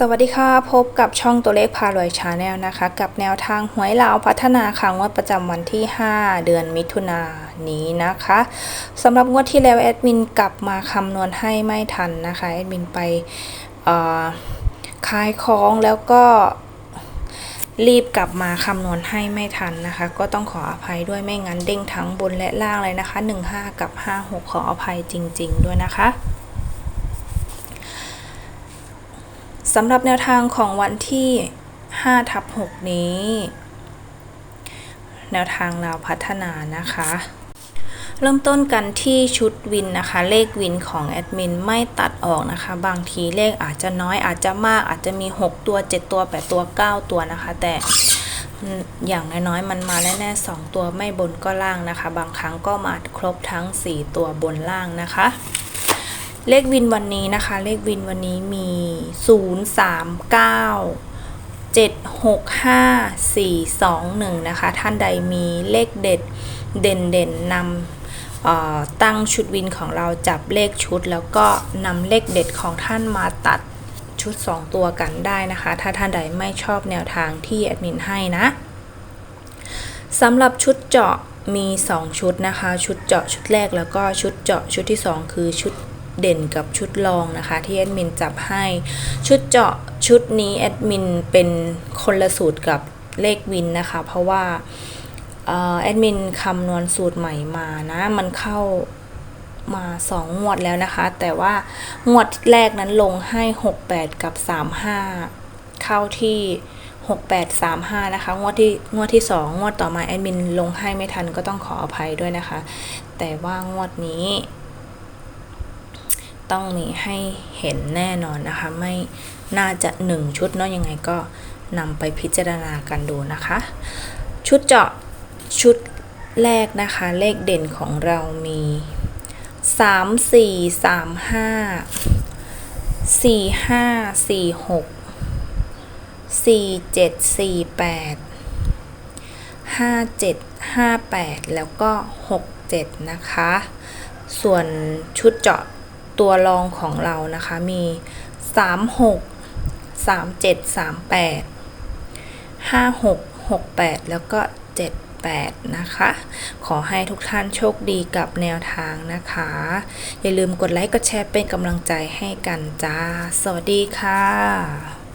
สวัสดีค่ะ พบกับช่องตัวเลขพารวยชาแนลนะคะ กับแนวทางหวยลาวพัฒนาค่ะงวดประจำวันที่ 5 เดือนมิถุนายนนี้นะคะสำหรับงวดที่แล้วแอดมินกลับมาคำนวณให้ไม่ทันนะคะแอดมินไปขายของแล้วก็รีบกลับมาคำนวณให้ไม่ทันนะคะ ก็ต้องขออภัยด้วยไม่งั้นเด้งทั้งบนและล่างเลยนะคะ 15 กับ 56 ขออภัยจริง ๆ ด้วยนะคะ สำหรับแนวทางของวันที่5ทับ6นี้ แนวทางเราพัฒนานะคะ เริ่มต้นกันที่ชุดวินนะคะ เลขวินของแอดมินไม่ตัดออกนะคะ บางทีเลขอาจจะน้อยอาจจะมากอาจจะมี 6 ตัว 7 ตัว 8 ตัว 9 ตัวนะคะ แต่อย่างน้อยๆ มันมาแน่ๆ2ตัวไม่บนก็ล่างนะคะ บางครั้งก็มาครบทั้ง 4 ตัวบนล่างนะคะ เลขวินวันนี้นะคะ เลขวินวันนี้มี 0 3 9 7 6 5 4 2 1 นะคะ ท่านใดมีเลขเด็ดเด่นเด่นนำตั้งชุดวินของเราจับเลขชุด แล้วก็นำเลขเด็ดของท่านมาตัดชุด 2 ตัวกันได้นะคะ ถ้าท่านใดไม่ชอบแนวทางที่แอดมินให้นะสำหรับชุดเจาะมี 2 ชุดนะคะ ชุดเจาะชุดแรกแล้วก็ชุดเจาะชุดที่ 2 คือชุด เด่นกับชุดรองนะคะ ที่แอดมินจับให้ ชุดเจาะชุดนี้แอดมินเป็นคนละสูตรกับเลขวินนะคะ เพราะว่าแอดมินคำนวณสูตรใหม่มานะ มันเข้ามา 2 งวดแล้วนะคะ แต่ว่างวดแรกนั้นลงให้ 68 กับ 35 เข้าที่ 6835 นะคะ งวดที่งวดที่ 2 งวดต่อมาแอดมินลงให้ไม่ทันก็ต้องขออภัยด้วยนะคะ แต่ว่างวดนี้ ต้องมีให้เห็นแน่นอนนะคะ ไม่น่าจะหนึ่งชุดเนาะยังไงก็นำไปพิจารณากันดูนะคะ ชุดเจาะชุดแรกนะคะ เลขเด่นของเรามี 3 4 3 5 4 5 4 6 4 7 4 8 5 7 5 8 แล้วก็ 6 7 นะคะ ส่วนชุดเจาะ ตัวรองของเรานะคะมี 3 6 3 7 3 8 5 6 6 8 แล้วก็ 7 8 นะคะ ขอให้ทุกท่านโชคดีกับแนวทางนะคะ อย่าลืมกดไลค์ กดแชร์เป็นกำลังใจให้กันจ้า สวัสดีค่ะ